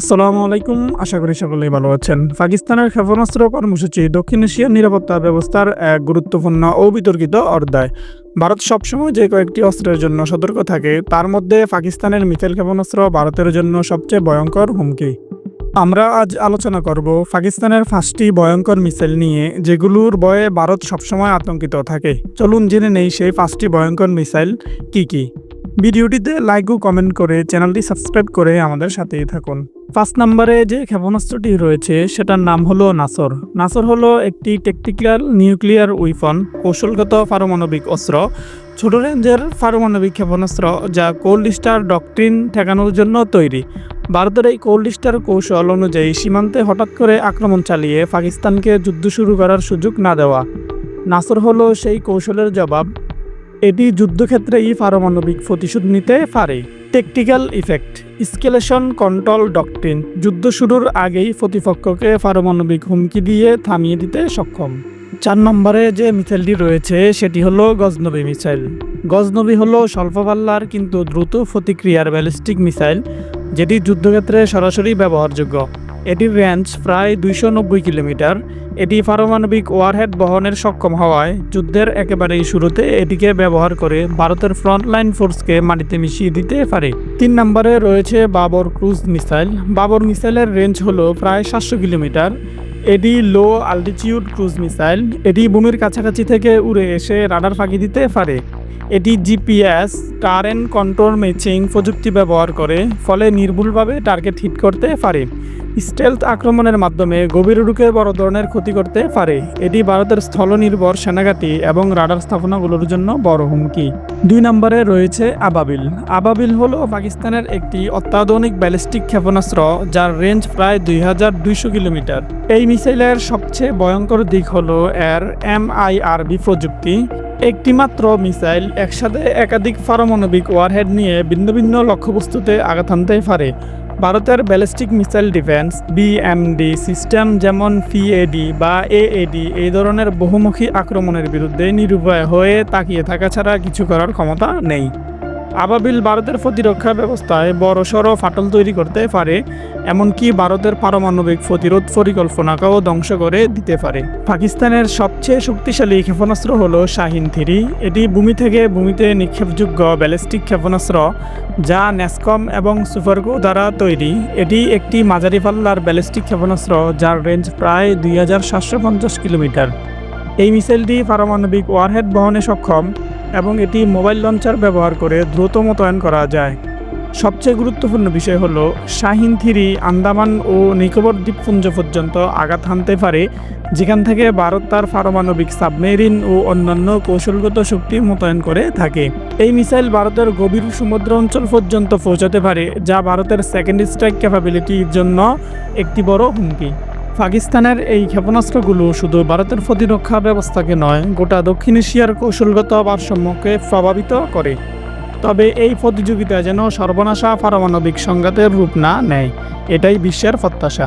আসসালামু আলাইকুম, আশা করি সকলেই ভালো আছেন। পাকিস্তানের ক্ষেপণাস্ত্র কর্মসূচি দক্ষিণ এশিয়ার নিরাপত্তা ব্যবস্থার এক গুরুত্বপূর্ণ ও বিতর্কিত অধ্যায়। ভারত সবসময় যে কয়েকটি অস্ত্রের জন্য সতর্ক থাকে, তার মধ্যে পাকিস্তানের মিসাইল ক্ষেপণাস্ত্র ভারতের জন্য সবচেয়ে ভয়ঙ্কর হুমকি। আমরা আজ আলোচনা করব পাকিস্তানের পাঁচটি ভয়ঙ্কর মিসাইল নিয়ে, যেগুলোর ভয়ে ভারত সবসময় আতঙ্কিত থাকে। চলুন জেনে নেই সেই পাঁচটি ভয়ঙ্কর মিসাইল কি কি। ভিডিওটিতে লাইক ও কমেন্ট করে চ্যানেলটি সাবস্ক্রাইব করে আমাদের সাথেই থাকুন। পাঁচ নম্বরে যে ক্ষেপণাস্ত্রটি রয়েছে, সেটার নাম হলো নাসর। নাসর হলো একটি টেকটিক্যাল নিউক্লিয়ার উইফন কৌশলগত পারমাণবিক অস্ত্র। ছোট রেঞ্জের পারমাণবিক ক্ষেপণাস্ত্র যা কোল্ড স্টার ডকট্রিন ঠেকানোর জন্য তৈরি। ভারতের এই কোল্ড স্টার কৌশল অনুযায়ী সীমান্তে হঠাৎ করে আক্রমণ চালিয়ে পাকিস্তানকে যুদ্ধ শুরু করার সুযোগ না দেওয়া। নাসর হলো সেই কৌশলের জবাব এটি যুদ্ধক্ষেত্রেই পারমাণবিক প্রতিশোধ নিতে পারে। Tactical effect escalation control doctrine যুদ্ধ শুরুর আগেই প্রতিপক্ষকে পারমাণবিক হুমকি দিয়ে থামিয়ে দিতে সক্ষম। চার নম্বরে যে মিসাইলটি রয়েছে, সেটি হলো গজনবী মিসাইল। গজনবী হলো স্বল্প পাল্লার কিন্তু দ্রুত প্রতিক্রিয়ার ব্যালিস্টিক মিসাইল, যেটি যুদ্ধক্ষেত্রে সরাসরি ব্যবহারযোগ্য। এটির রেঞ্জ প্রায় দুইশো নব্বই কিলোমিটার। এটি পারমাণবিক ওয়ারহেড বহনের সক্ষম হওয়ায় যুদ্ধের একেবারেই শুরুতে এটিকে ব্যবহার করে ভারতের ফ্রন্টলাইন ফোর্সকে মাটিতে মিশিয়ে দিতে পারে। তিন নম্বরে রয়েছে বাবর ক্রুজ মিসাইল। বাবর মিসাইলের রেঞ্জ হলো প্রায় সাতশো কিলোমিটার। এটি লো আলটিটিউড ক্রুজ মিসাইল। এটি ভূমির কাছাকাছি থেকে উড়ে এসে রাডার ফাঁকি দিতে পারে। এটি জিপিএস, কারেন্ট কন্ট্রোল ম্যাচিং প্রযুক্তি ব্যবহার করে, ফলে নির্ভুলভাবে টার্গেট হিট করতে পারে। স্টেলথ আক্রমণের মাধ্যমে গভীর রুখে বড় ধরনের ক্ষতি করতে পারে। এটি ভারতের স্থলনির্ভর সেনাঘাটি এবং রাডার স্থাপনাগুলোর জন্য বড় হুমকি। দুই নম্বরে রয়েছে আবাবিল। আবাবিল হল পাকিস্তানের একটি অত্যাধুনিক ব্যালিস্টিক ক্ষেপণাস্ত্র যার রেঞ্জ প্রায় দুই হাজার দুইশো কিলোমিটার। এই মিসাইলের সবচেয়ে ভয়ঙ্কর দিক হল এর এমআইআরবি প্রযুক্তি। একটি মাত্র মিসাইল একসাথে একাধিক পারমাণবিক ওয়ারহেড নিয়ে ভিন্ন ভিন্ন লক্ষ্যবস্তুতে আঘাত আনতে পারে। ভারতের ballistic missile defence BMD system যেমন পিএডি বা এএডি এই ধরনের বহুমুখী আক্রমণের বিরুদ্ধে নিরুপায় হয়ে তাকিয়ে থাকা ছাড়া কিছু করার ক্ষমতা নেই। আবাবিল ভারতের প্রতিরক্ষা ব্যবস্থায় বড়সড় ফাটল তৈরি করতে পারে, এমনকি ভারতের পারমাণবিক প্রতিরোধ পরিকল্পনাকেও ধ্বংস করে দিতে পারে। পাকিস্তানের সবচেয়ে শক্তিশালী ক্ষেপণাস্ত্র হল শাহিন থ্রি। এটি ভূমি থেকে ভূমিতে নিক্ষেপযোগ্য ব্যালিস্টিক ক্ষেপণাস্ত্র যা ন্যাসকম এবং সুপারগো দ্বারা তৈরি। এটি একটি মাঝারি পাল্লার ব্যালিস্টিক ক্ষেপণাস্ত্র যার রেঞ্জ প্রায় দুই হাজার সাতশো পঞ্চাশ কিলোমিটার। এই মিসাইলটি পারমাণবিক ওয়ারহেড বহনে সক্ষম। এবং এটি মোবাইল লঞ্চার ব্যবহার করে দ্রুত মোতায়েন করা যায়। সবচেয়ে গুরুত্বপূর্ণ বিষয় হলো, শাহিন থ্রি, আন্দামান ও নিকোবর দ্বীপপুঞ্জ পর্যন্ত আঘাত হানতে পারে, যেখান থেকে ভারত তার পারমাণবিক সাবমেরিন ও অন্যান্য কৌশলগত শক্তি মোতায়েন করে থাকে। এই মিসাইল ভারতের গভীর সমুদ্র অঞ্চল পর্যন্ত পৌঁছাতে পারে, যা ভারতের সেকেন্ড স্ট্রাইক ক্যাপাবিলিটির জন্য একটি বড় হুমকি। পাকিস্তানের এই ক্ষেপণাস্ত্রগুলো শুধু ভারতের প্রতিরক্ষা ব্যবস্থাকে নয়, গোটা দক্ষিণ এশিয়ার কৌশলগত ভারসাম্যকে প্রভাবিত করে। তবে এই প্রতিযোগিতা যেন সর্বনাশা পারমাণবিক সংঘাতের রূপ না নেয়, এটাই বিশ্বের প্রত্যাশা।